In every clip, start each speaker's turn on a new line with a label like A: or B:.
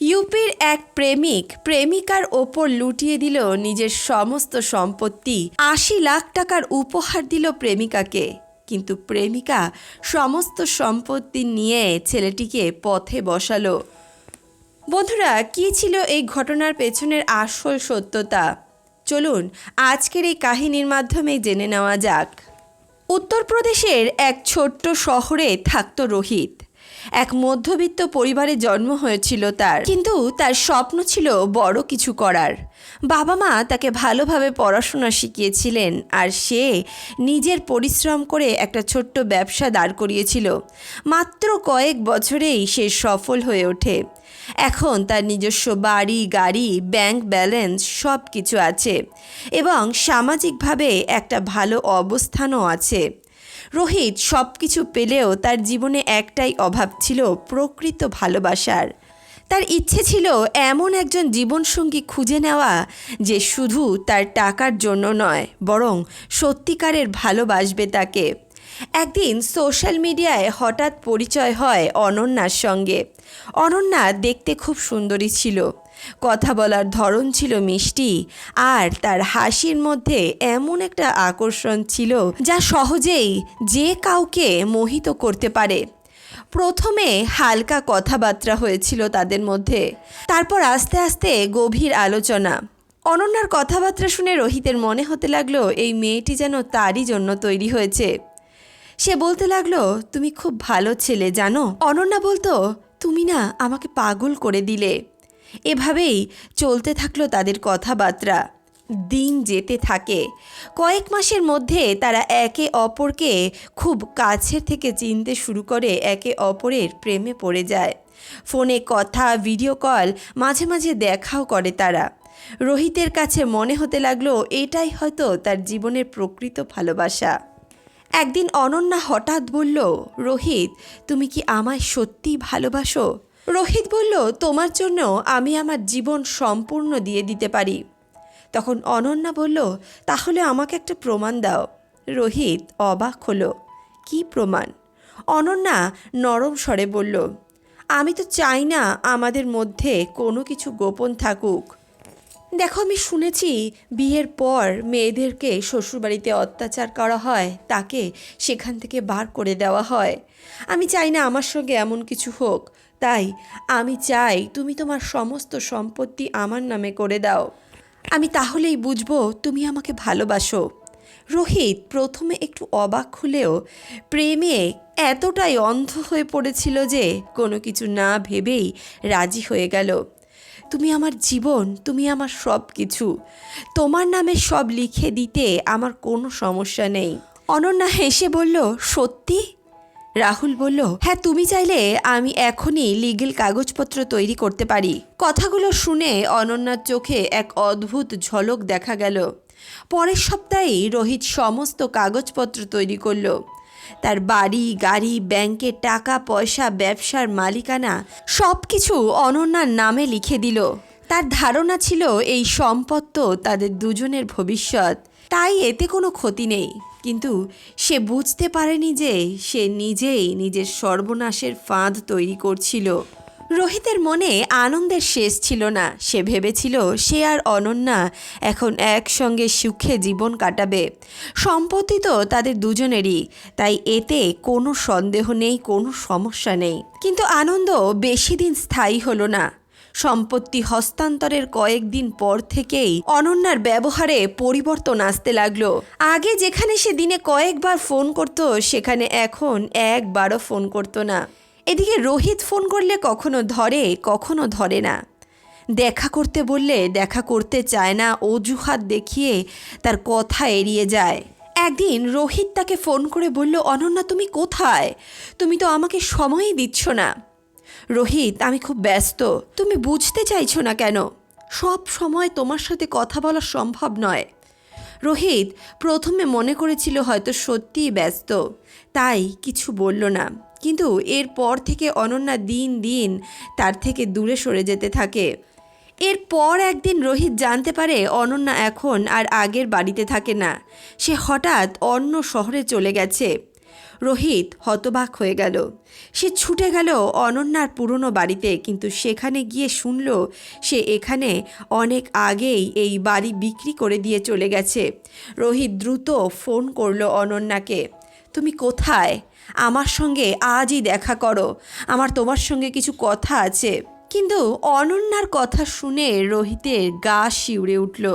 A: ইউপির এক প্রেমিক প্রেমিকার ওপর লুটিয়ে দিল নিজের সমস্ত সম্পত্তি। আশি লাখ টাকার উপহার দিল প্রেমিকাকে। কিন্তু প্রেমিকা সমস্ত সম্পত্তি নিয়ে ছেলেটিকে পথে বসালো। বন্ধুরা, কী ছিল এই ঘটনার পেছনের আসল সত্যতা? চলুন আজকের এই কাহিনীর মাধ্যমে জেনে নেওয়া যাক। উত্তরপ্রদেশের এক ছোট্ট শহরে থাকত রোহিত। এক মধ্যবিত্ত পরিবারে জন্ম হয়েছিল তার। কিন্তু তার স্বপ্ন ছিল বড় কিছু করার। বাবা মা তাকে ভালোভাবে পড়াশোনা শিখিয়েছিলেন আর সে নিজের পরিশ্রম করে একটা ছোট্ট ব্যবসা দাঁড় করিয়েছিল। মাত্র কয়েক বছরেই সে সফল হয়ে ওঠে। এখন তার নিজস্ব বাড়ি, গাড়ি, ব্যাংক ব্যালেন্স সব কিছু আছে এবং সামাজিকভাবে একটা ভালো অবস্থানও আছে। রোহিত সব কিছু পেলেও তার জীবনে একটাই অভাব ছিল প্রকৃত ভালোবাসার। তার ইচ্ছে ছিল এমন একজন জীবনসঙ্গী খুঁজে নেওয়া যে শুধু তার টাকার জন্য নয়, বরং সত্যিকারের ভালোবাসবে তাকে। একদিন সোশ্যাল মিডিয়ায় হঠাৎ পরিচয় হয় অনন্যার সঙ্গে। অনন্যা দেখতে খুব সুন্দরী ছিল। কথা বলার ধরন ছিল মিষ্টি, আর তার হাসির মধ্যে এমন একটা আকর্ষণ ছিল যা সহজেই যে কাউকে মোহিত করতে পারে। প্রথমে হালকা কথাবার্তা হয়েছিল তাদের মধ্যে, তারপর আস্তে আস্তে গভীর আলোচনা। অনন্যার কথাবার্তা শুনে রোহিতের মনে হতে লাগল, এই মেয়েটি যেন তারই জন্য তৈরি হয়েছে। সে বলতে লাগল, তুমি খুব ভালো ছেলে, জানো? অনন্যা বলতো, তুমি না আমাকে পাগল করে দিলে। এভাবেই চলতে থাকল তাদের কথাবার্তা। দিন যেতে থাকে। কয়েক মাসের মধ্যে তারা একে অপরকে খুব কাছের থেকে চিনতে শুরু করে, একে অপরের প্রেমে পড়ে যায়। ফোনে কথা, ভিডিও কল, মাঝে মাঝে দেখাও করে তারা। রোহিতের কাছে মনে হতে লাগল, এটাই হয়তো তার জীবনের প্রকৃত ভালোবাসা। একদিন অনন্যা হঠাৎ বলল, রোহিত, তুমি কি আমায় সত্যিই ভালোবাসো? রোহিত বলল, তোমার জন্য আমি আমার জীবন সম্পূর্ণ দিয়ে দিতে পারি। তখন অনন্যা বলল, তাহলে আমাকে একটা প্রমাণ দাও। রোহিত অবাক হলো, কি প্রমাণ? অনন্যা নরম স্বরে বলল, আমি তো চাই না আমাদের মধ্যে কোনো কিছু গোপন থাকুক। দেখো, আমি শুনেছি বিয়ের পর মেয়েদেরকে শ্বশুরবাড়িতে অত্যাচার করা হয়, তাকে সেখান থেকে বার করে দেওয়া হয়। আমি চাই না আমার সঙ্গে এমন কিছু হোক। তাই আমি চাই তুমি তোমার সমস্ত সম্পত্তি আমার নামে করে দাও। আমি তাহলেই বুঝব তুমি আমাকে ভালোবাসো। রোহিত প্রথমে একটু অবাক হলেও প্রেমে এতটাই অন্ধ হয়ে পড়েছিল যে কোনো কিছু না ভেবেই রাজি হয়ে গেল। তুমি আমার জীবন, তুমি আমার সব কিছু তোমার নামে সব লিখে দিতে আমার কোনো সমস্যা নেই। অনন্যা হেসে বলল, সত্যি? রাহুল বলল হ্যাঁ তুমি চাইলে আমি এখনই লিগেল কাগজপত্র তৈরি করতে পারি। কথাগুলো শুনে অনন্যার চোখে এক অদ্ভুত ঝলক দেখা গেল। পরের সপ্তাহেই রোহিত সমস্ত কাগজপত্র তৈরি করল। তার বাড়ি, গাড়ি ব্যাংকের টাকা, পয়সা, ব্যবসার মালিকানা সব কিছু অনন্যার নামে লিখে দিল। তার ধারণা ছিল, এই সম্পত্ত তাদের দুজনের ভবিষ্যৎ। তাই এতে কোনো ক্ষতি নেই। কিন্তু সে বুঝতে পারেনি যে সে নিজেই নিজের সর্বনাশের ফাঁদ তৈরি করছিল। রোহিতের মনে আনন্দের শেষ ছিল না। সে ভেবেছিল সে আর অনন্যা এখন একসঙ্গে সুখে জীবন কাটাবে। সম্পত্তি তো তাদের দুজনেরই, তাই এতে কোনো সন্দেহ নেই, কোনো সমস্যা নেই। কিন্তু আনন্দ বেশি দিন স্থায়ী হলো না। সম্পত্তি হস্তান্তরের কয়েকদিন পর থেকেই অনন্যার ব্যবহারে পরিবর্তন আসতে লাগল। আগে যেখানে সে দিনে কয়েকবার ফোন করতো, সেখানে এখন একবারও ফোন করতো না। এদিকে রোহিত ফোন করলে কখনো ধরে কখনো ধরে না। দেখা করতে বললে দেখা করতে চায় না, অজুহাত দেখিয়ে তার কথা এড়িয়ে যায়। একদিন রোহিত তাকে ফোন করে বলল, অনন্যা, তুমি কোথায়? তুমি তো আমাকে সময়ই দিচ্ছ না। রোহিত, আমি খুব ব্যস্ত। তুমি বুঝতে চাইছো না কেন? সব সময় তোমার সাথে কথা বলা সম্ভব নয়। রোহিত, প্রথমে মনে করেছিল হয়তো সত্যিই ব্যস্ত। তাই কিছু বলল না। কিন্তু এরপর থেকে অনন্যা দিন দিন তার থেকে দূরে সরে যেতে থাকে। এরপর একদিন রোহিত জানতে পারে অনন্যা এখন আর আগের বাড়িতে থাকে না। সে হঠাৎ অন্য শহরে চলে গেছে। রোহিত হতবাক হয়ে গেল। সে ছুটে গেল অনন্যার পুরনো বাড়িতে, কিন্তু সেখানে গিয়ে শুনল সে এখানে অনেক আগেই এই বাড়ি বিক্রি করে দিয়ে চলে গেছে। রোহিত দ্রুত ফোন করল অনন্যাকে, তুমি কোথায়? আমার সঙ্গে আজই দেখা করো। আমার তোমার সঙ্গে কিছু কথা আছে। কিন্তু অনন্যার কথা শুনে রোহিতের গা শিউরে উঠল।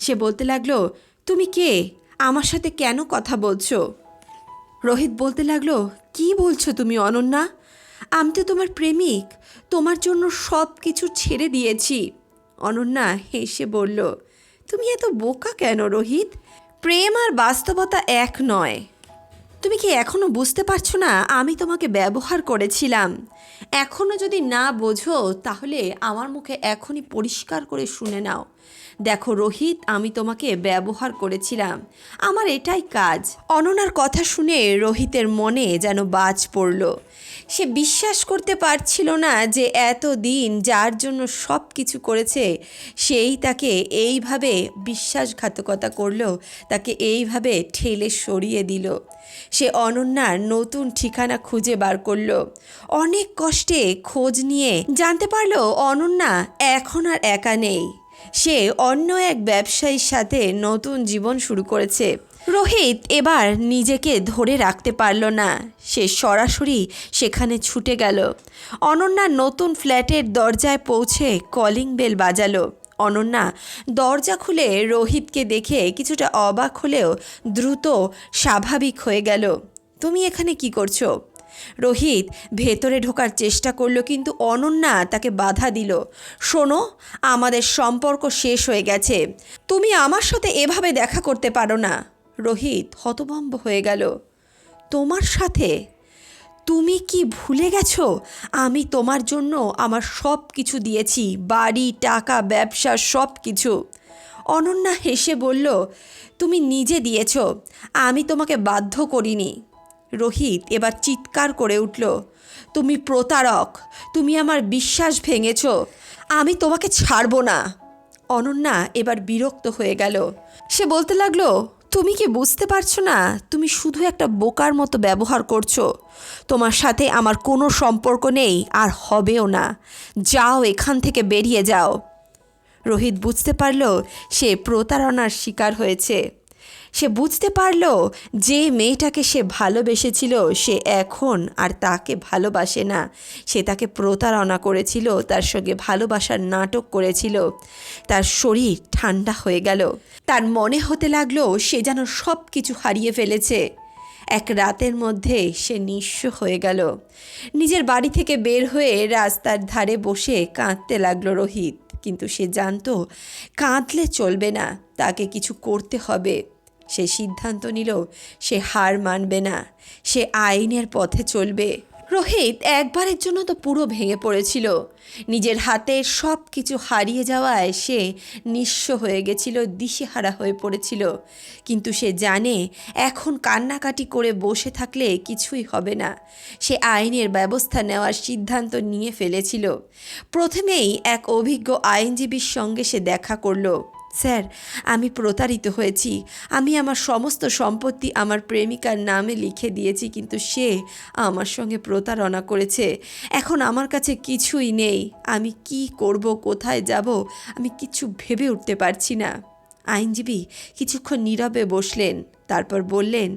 A: সে বলতে লাগল, তুমি কে? আমার সাথে কেন কথা বলছো? রোহিত বলতে লাগল, কি বলছো তুমি, অনন্যা? আমি তো তোমার প্রেমিক। তোমার জন্য সব কিছু ছেড়ে দিয়েছি। অনন্যা হেসে বলল, তুমি এত বোকা কেন রোহিত? প্রেম আর বাস্তবতা এক নয়। তুমি কি এখনও বুঝতে পারছ না, আমি তোমাকে ব্যবহার করেছিলাম। এখনও যদি না বোঝো, তাহলে আমার মুখে এখনই পরিষ্কার করে শুনে নাও। দেখো রোহিত, আমি তোমাকে ব্যবহার করেছিলাম। আমার এটাই কাজ। অননার কথা শুনে রোহিতের মনে যেন বাজ পড়ল। সে বিশ্বাস করতে পারছিল না যে এত দিন যার জন্য সব কিছু করেছে, সেই তাকে এইভাবে বিশ্বাসঘাতকতা করল, তাকে এইভাবে ঠেলে সরিয়ে দিল। সে অনন্যার নতুন ঠিকানা খুঁজে বার করল। অনেক কষ্টে খোঁজ নিয়ে জানতে পারল অনন্যা এখন আর একা নেই। সে অন্য এক ব্যবসায়ীর সাথে নতুন জীবন শুরু করেছে। রোহিত এবার নিজেকে ধরে রাখতে পারল না। সে সরাসরি সেখানে ছুটে গেল। অনন্যার নতুন ফ্ল্যাটের দরজায় পৌঁছে কলিং বেল বাজালো। অনন্যা দরজা খুলে রোহিতকে দেখে কিছুটা অবাক হলেও দ্রুত স্বাভাবিক হয়ে গেল। তুমি এখানে কি করছ? রোহিত ভেতরে ঢোকার চেষ্টা করল, কিন্তু অনন্যা তাকে বাধা দিল। শোনো, আমাদের সম্পর্ক শেষ হয়ে গেছে। তুমি আমার সাথে এভাবে দেখা করতে পারো না। রোহিত হতভম্ব হয়ে গেল। তোমার সাথে? তুমি কি ভুলে গেছো? আমি তোমার জন্য আমার সব কিছু দিয়েছি, বাড়ি, টাকা, ব্যবসা সব কিছু অনন্যা হেসে বলল, তুমি নিজে দিয়েছ। আমি তোমাকে বাধ্য করিনি। রোহিত এবার চিৎকার করে উঠল, তুমি প্রতারক, তুমি আমার বিশ্বাস ভেঙেছ, আমি তোমাকে ছাড়বো না। অনন্যা এবার বিরক্ত হয়ে গেল। সে বলতে লাগল, তুমি কি বুঝতে পারছ না, তুমি শুধু একটা বোকার মতো ব্যবহার করছ। তোমার সাথে আমার কোনো সম্পর্ক নেই আর হবেও না। যাও এখান থেকে বেরিয়ে যাও। রোহিত বুঝতে পারল সে প্রতারণার শিকার হয়েছে। সে বুঝতে পারল যে মেয়েটাকে সে ভালোবেসেছিল, সে এখন আর তাকে ভালোবাসে না। সে তাকে প্রতারণা করেছিল, তার সঙ্গে ভালোবাসার নাটক করেছিল। তার শরীর ঠান্ডা হয়ে গেল। তার মনে হতে লাগল সে যেন সব কিছু হারিয়ে ফেলেছে। এক রাতের মধ্যে সে নিঃস্ব হয়ে গেল। নিজের বাড়ি থেকে বের হয়ে রাস্তার ধারে বসে কাঁদতে লাগল রোহিত। কিন্তু সে জানতো, কাঁদলে চলবে না, তাকে কিছু করতে হবে। সে সিদ্ধান্ত নিল সে হার মানবে না। সে আইনের পথে চলবে। রোহিত একবারের জন্য তো পুরো ভেঙে পড়েছিল। নিজের হাতের সব কিছু হারিয়ে যাওয়ায় সে নিঃস্ব হয়ে গেছিল, দিশেহারা হয়ে পড়েছিল। কিন্তু সে জানে, এখন কান্নাকাটি করে বসে থাকলে কিছুই হবে না। সে আইনের ব্যবস্থা নেওয়ার সিদ্ধান্ত নিয়ে ফেলেছিল। প্রথমেই এক অভিজ্ঞ আইনজীবীর সঙ্গে সে দেখা করল। স্যার, আমি প্রতারিত হয়েছি। আমি আমার সমস্ত সম্পত্তি আমার প্রেমিকার নামে লিখে দিয়েছি, কিন্তু সে আমার সঙ্গে প্রতারণা করেছে। এখন আমার কাছে কিছুই নেই। আমি কি করব, কোথায় যাব, আমি কিছু ভেবে উঠতে পারছি না। আইনজীবী কিছুক্ষণ নীরবে বসলেন, তারপর বললেন,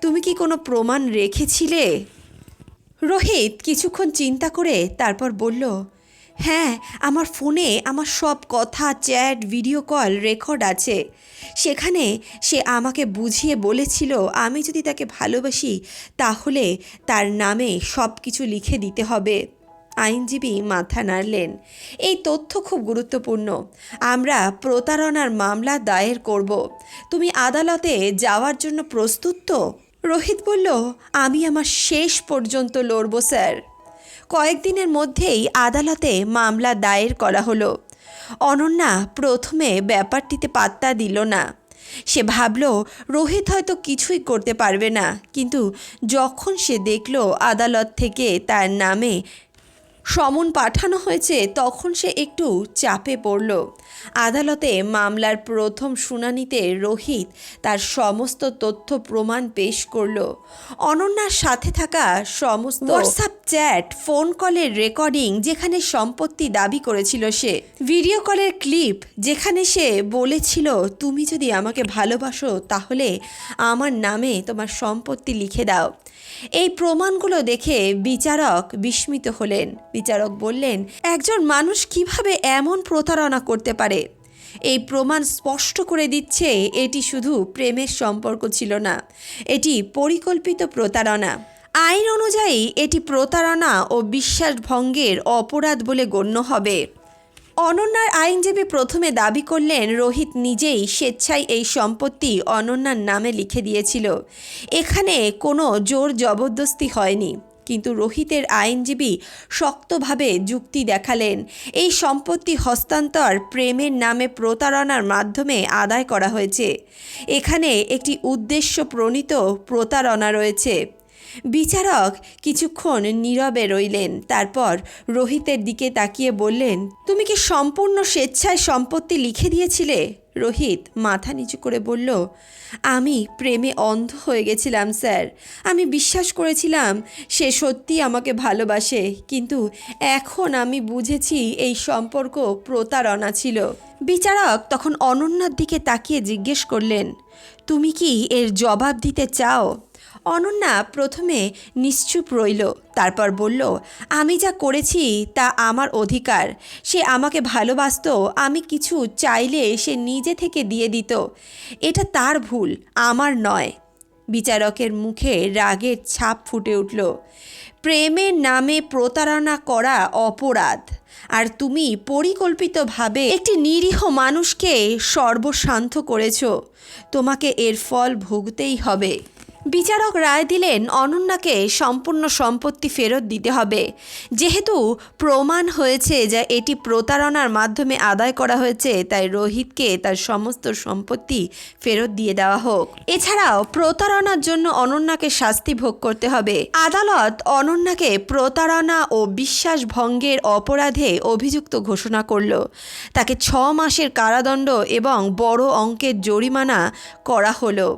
A: তুমি কি কোনো প্রমাণ রেখেছিলে? রোহিত কিছুক্ষণ চিন্তা করে তারপর বলল হ্যাঁ আমার ফোনে আমার সব কথা, চ্যাট, ভিডিও কল, রেকর্ড আছে। সেখানে সে আমাকে বুঝিয়ে বলেছিল, আমি যদি তাকে ভালোবাসি, তাহলে তার নামে সব কিছু লিখে দিতে হবে। আইনজীবী মাথা নাড়লেন। এই তথ্য খুব গুরুত্বপূর্ণ। আমরা প্রতারণার মামলা দায়ের করব। তুমি আদালতে যাওয়ার জন্য প্রস্তুত তো? রোহিত বলল, আমি আমার শেষ পর্যন্ত লড়ব, স্যার। কয়েকদিনের মধ্যেই আদালতে মামলা দায়ের করা হলো। অনন্যা প্রথমে ব্যাপারটিতে পাত্তা দিল না। সে ভাবল, রোহিত হয়তো কিছুই করতে পারবে না। কিন্তু যখন সে দেখল আদালত থেকে তার নামে সমন পাঠানো হয়েছে তখন সে একটু চাপে পড়ল। আদালতে মামলার প্রথম শুনানিতে রোহিত তার সমস্ত তথ্য প্রমাণ পেশ করল। অনন্যার সাথে থাকা সমস্ত হোয়াটসঅ্যাপ চ্যাট ফোন কলের রেকর্ডিং যেখানে সম্পত্তি দাবি করেছিল সে ভিডিও কলের ক্লিপ যেখানে সে বলেছিল তুমি যদি আমাকে ভালোবাসো তাহলে আমার নামে তোমার সম্পত্তি লিখে দাও। এই প্রমাণগুলো দেখে বিচারক বিস্মিত হলেন। বিচারক বললেন, একজন মানুষ কীভাবে এমন প্রতারণা করতে পারে? এই প্রমাণ স্পষ্ট করে দিচ্ছে এটি শুধু প্রেমের সম্পর্ক ছিল না, এটি পরিকল্পিত প্রতারণা। আইন অনুযায়ী এটি প্রতারণা ও বিশ্বাসভঙ্গের অপরাধ বলে গণ্য হবে। অনন্যার আইনজীবী প্রথমে দাবি করলেন, রোহিত নিজেই স্বেচ্ছায় এই সম্পত্তি অনন্যার নামে লিখে দিয়েছিল। এখানে কোনো জোর জবরদস্তি হয়নি। কিন্তু রোহিতের আইনজীবী শক্তভাবে যুক্তি দেখালেন। এই সম্পত্তি হস্তান্তর প্রেমের নামে প্রতারণার মাধ্যমে আদায় করা হয়েছে। এখানে একটি উদ্দেশ্য প্রণীত প্রতারণা রয়েছে। বিচারক কিছুক্ষণ নীরবে রইলেন, তারপর রোহিতের দিকে তাকিয়ে বললেন, তুমি কি সম্পূর্ণ স্বেচ্ছায় সম্পত্তি লিখে দিয়েছিলে? রোহিত মাথা নিচু করে বলল, আমি প্রেমে অন্ধ হয়ে গেছিলাম, স্যার। আমি বিশ্বাস করেছিলাম সে সত্যি আমাকে ভালোবাসে, কিন্তু এখন আমি বুঝেছি এই সম্পর্ক প্রতারণা ছিল। বিচারক তখন অনন্যার দিকে তাকিয়ে জিজ্ঞেস করলেন, তুমি কি এর জবাব দিতে চাও? অনন্যা প্রথমে নিশ্চুপ রইল, তারপর বলল, আমি যা করেছি তা আমার অধিকার। সে আমাকে ভালোবাসতো, আমি কিছু চাইলে সে নিজে থেকে দিয়ে দিত। এটা তার ভুল, আমার নয়। বিচারকের মুখে রাগের ছাপ ফুটে উঠল। প্রেমের নামে প্রতারণা করা অপরাধ, আর তুমি পরিকল্পিতভাবে একটি নিরীহ মানুষকে সর্বশান্ত করেছ। তোমাকে এর ফল ভুগতেই হবে। বিচারক রায় দিলেন অনন্যাকে সম্পূর্ণ সম্পত্তি ফেরত দিতে হবে। যেহেতু প্রমাণ হয়েছে যে এটি প্রতারণার মাধ্যমে আদায় করা হয়েছে, তাই রোহিতকে তার সমস্ত সম্পত্তি ফেরত দিয়ে দেওয়া হোক। এছাড়াও প্রতারণার জন্য অনন্যাকে শাস্তি ভোগ করতে হবে। আদালত অনন্যাকে প্রতারণা ও বিশ্বাস ভঙ্গের অপরাধে অভিযুক্ত ঘোষণা করল। তাকে ছ মাসের কারাদণ্ড এবং বড় অঙ্কের জরিমানা করা হলো।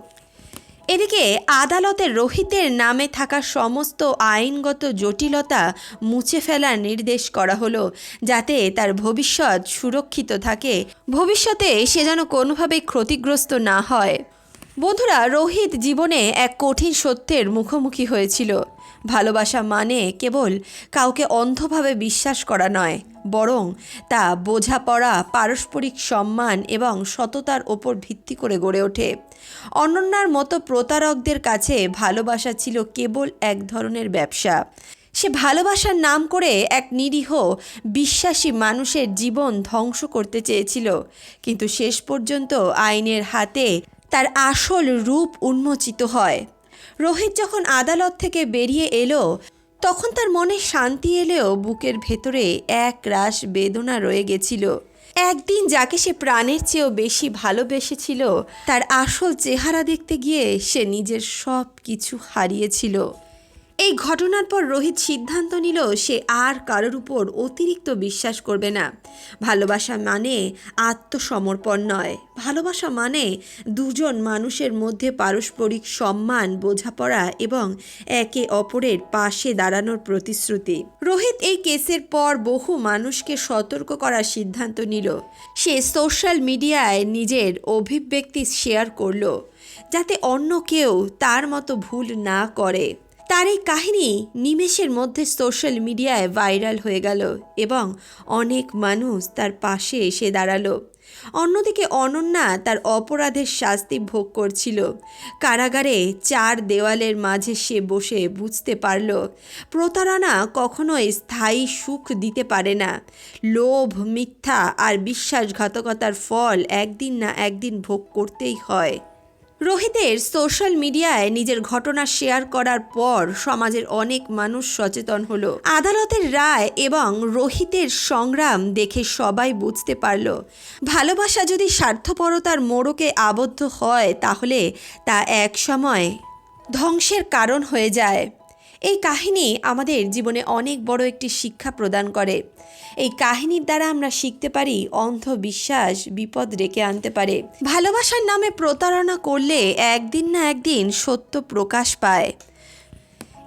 A: এদিকে আদালতে রোহিতের নামে থাকা সমস্ত আইনগত জটিলতা মুছে ফেলার নির্দেশ করা হলো, যাতে তার ভবিষ্যৎ সুরক্ষিত থাকে। ভবিষ্যতে সে যেন কোনোভাবেই ক্ষতিগ্রস্ত না হয়। বন্ধুরা, রোহিত জীবনে এক কঠিন সত্যের মুখোমুখি হয়েছিল। ভালোবাসা মানে কেবল কাউকে অন্ধভাবে বিশ্বাস করা নয়, বরং তা বোঝাপড়া, পারস্পরিক সম্মান এবং সততার ওপর ভিত্তি করে গড়ে ওঠে। অনন্যার মতো প্রতারকদের কাছে ভালোবাসা ছিল কেবল এক ধরনের ব্যবসা। সে ভালোবাসার নাম করে এক নিরীহ, বিশ্বাসী মানুষের জীবন ধ্বংস করতে চেয়েছিল, কিন্তু শেষ পর্যন্ত আইনের হাতে তার আসল রূপ উন্মোচিত হয়। রোহিত যখন আদালত থেকে বেরিয়ে এলো, তখন তার মনে শান্তি এলেও বুকের ভেতরে এক রাশ বেদনা রয়ে গেছিল। একদিন যাকে সে প্রাণের চেয়েও বেশি ভালোবেসেছিল, তার আসল চেহারা দেখতে গিয়ে সে নিজের সব কিছু হারিয়েছিল। এই ঘটনার পর রোহিত সিদ্ধান্ত নিল সে আর কারোর উপর অতিরিক্ত বিশ্বাস করবে না। ভালোবাসা মানে আত্মসমর্পণ নয়। ভালোবাসা মানে দুজন মানুষের মধ্যে পারস্পরিক সম্মান, বোঝাপড়া এবং একে অপরের পাশে দাঁড়ানোর প্রতিশ্রুতি। রোহিত এই কেসের পর বহু মানুষকে সতর্ক করার সিদ্ধান্ত নিল। সে সোশ্যাল মিডিয়ায় নিজের অভিব্যক্তি শেয়ার করল, যাতে অন্য কেউ তার মতো ভুল না করে। তার এই কাহিনী নিমেষের মধ্যে সোশ্যাল মিডিয়ায় ভাইরাল হয়ে গেল এবং অনেক মানুষ তার পাশে এসে দাঁড়াল। অন্যদিকে অনন্যা তার অপরাধের শাস্তি ভোগ করছিল। কারাগারে চার দেওয়ালের মাঝে সে বসে বুঝতে পারল, প্রতারণা কখনোই স্থায়ী সুখ দিতে পারে না। লোভ, মিথ্যা আর বিশ্বাসঘাতকতার ফল একদিন না একদিন ভোগ করতেই হয়। রোহিতের সোশ্যাল মিডিয়ায় নিজের ঘটনা শেয়ার করার পর সমাজের অনেক মানুষ সচেতন হলো। আদালতের রায় এবং রোহিতের সংগ্রাম দেখে সবাই বুঝতে পারল। ভালোবাসা যদি স্বার্থপরতার মোড়কে আবদ্ধ হয়, তাহলে তা এক সময় ধ্বংসের কারণ হয়ে যায়। এই কাহিনী আমাদের জীবনে অনেক বড় একটি শিক্ষা প্রদান করে। এই কাহিনীর দ্বারা আমরা শিখতে পারি, অন্ধবিশ্বাস বিপদ ডেকে আনতে পারে। ভালোবাসার নামে প্রতারণা করলে একদিন না একদিন সত্য প্রকাশ পায়।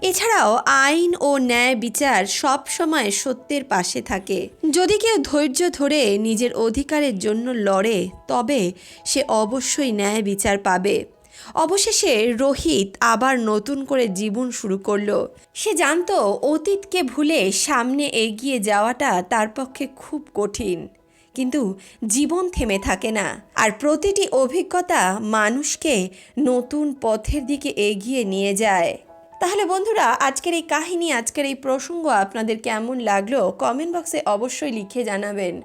A: এছাড়াও আইন ও ন্যায় বিচার সব সময় সত্যের পাশে থাকে। যদি কেউ ধৈর্য ধরে নিজের অধিকারের জন্য লড়ে, তবে সে অবশ্যই ন্যায় বিচার পাবে। অবশেষে রোহিত আবার নতুন করে জীবন শুরু করল। সে জানত অতীতকে ভুলে সামনে এগিয়ে যাওয়াটা তার পক্ষে খুব কঠিন। কিন্তু জীবন থেমে থাকে না। আর প্রতিটি অভিজ্ঞতা মানুষকে নতুন পথের দিকে এগিয়ে নিয়ে যায়। তাহলে বন্ধুরা, আজকের এই কাহিনী, আজকের এই প্রসঙ্গ আপনাদের কেমন লাগল কমেন্ট বক্সে অবশ্যই লিখে জানাবেন।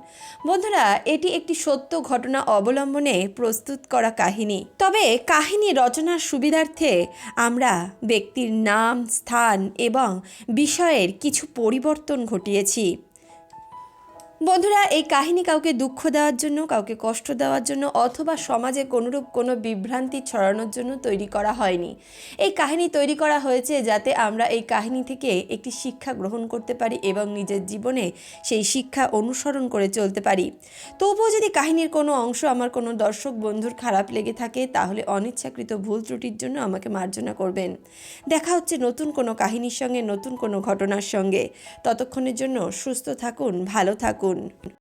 A: বন্ধুরা, এটি একটি সত্য ঘটনা অবলম্বনে প্রস্তুত করা কাহিনী। তবে কাহিনী রচনার সুবিধার্থে আমরা ব্যক্তির নাম, স্থান এবং বিষয়ের কিছু পরিবর্তন ঘটিয়েছি। বন্ধুরা, এই কাহিনী কাউকে দুঃখ দেওয়ার জন্য, কাউকে কষ্ট দেওয়ার জন্য অথবা সমাজে কোনোরূপ কোনো বিভ্রান্তি ছড়ানোর জন্য তৈরি করা হয়নি। এই কাহিনী তৈরি করা হয়েছে যাতে আমরা এই কাহিনী থেকে একটি শিক্ষা গ্রহণ করতে পারি এবং নিজের জীবনে সেই শিক্ষা অনুসরণ করে চলতে পারি। তবুও যদি কাহিনীর কোনো অংশ আমার কোনো দর্শক বন্ধুর খারাপ লেগে থাকে, তাহলে অনিচ্ছাকৃত ভুল ত্রুটির জন্য আমাকে মার্জনা করবেন। দেখা হচ্ছে নতুন কোনো কাহিনীর সঙ্গে, নতুন কোনো ঘটনার সঙ্গে। ততক্ষণের জন্য সুস্থ থাকুন, ভালো থাকুন